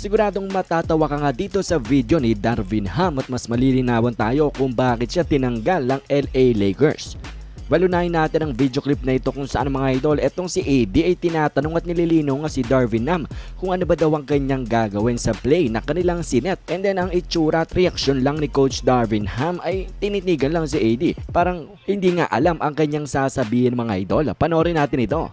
Siguradong matatawa ka nga dito sa video ni Darvin Ham at mas malilinawan tayo kung bakit siya tinanggal ng LA Lakers. Balunayin natin ang video clip na ito kung saan mga idol, etong si AD ay tinatanong at nililinaw nga si Darvin Ham kung ano ba daw ang kanyang gagawin sa play na kanilang sinet. And then ang itsura at reaksyon lang ni Coach Darvin Ham ay tinitigan lang si AD. Parang hindi nga alam ang kanyang sasabihin mga idol. Panoorin natin ito.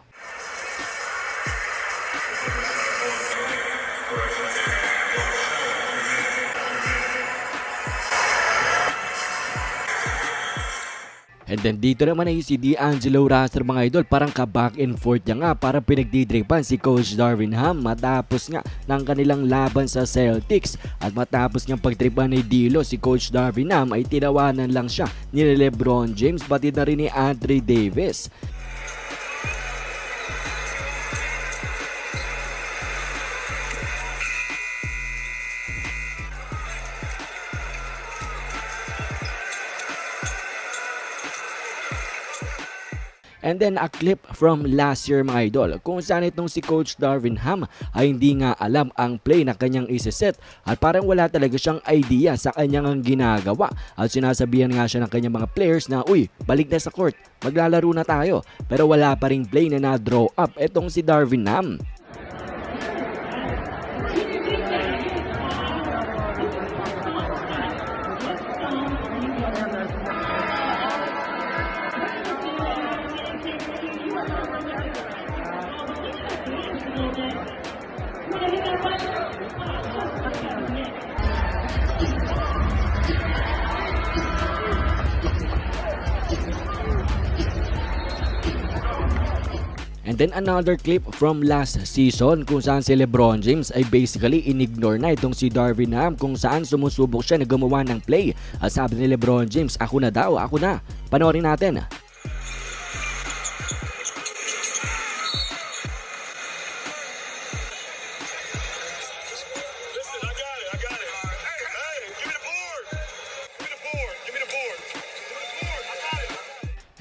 And then dito naman ay si D'Angelo Russell mga idol parang ka back and forth niya nga para pinagdidripan si Coach Darvin Ham matapos nga ng kanilang laban sa Celtics at matapos niyang pagtripan ni Dilo si Coach Darvin Ham ay tinawanan lang siya ni Lebron James pati na rin ni Andre Davis. And then a clip from last year mga idol kung saan itong si Coach Darvin Ham ay hindi nga alam ang play na kanyang isiset at parang wala talaga siyang idea sa kanyang ang ginagawa at sinasabihan nga siya ng kanyang mga players na uy balik na sa court maglalaro na tayo pero wala pa ring play na na-draw up itong si Darvin Ham. And then another clip from last season kung saan si Lebron James ay basically inignore na itong si Darvin Ham kung saan sumusubok siya na gumawa ng play. At sabi ni Lebron James, ako na daw, ako na. Panoorin natin.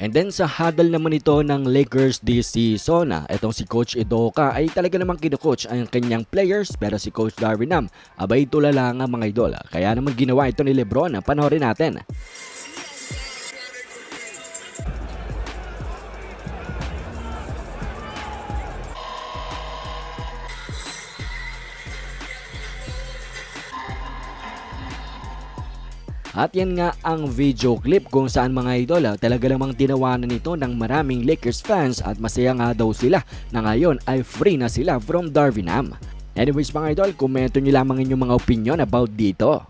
And then sa huddle naman ito ng Lakers this season, ah, itong si Coach Idoka ay talaga namang kinukoach ang kanyang players pero si Coach Darvin Ham, abay tulala nga mga idol. ah. Kaya naman ginawa ito ni Lebron, ah. panoorin natin. At yan nga ang video clip kung saan mga idol ah, talaga namang tinawanan nito ng maraming Lakers fans at masaya nga daw sila na ngayon ay free na sila from Darvin Ham. Anyways mga idol, komento nyo lamang inyong mga opinion about dito.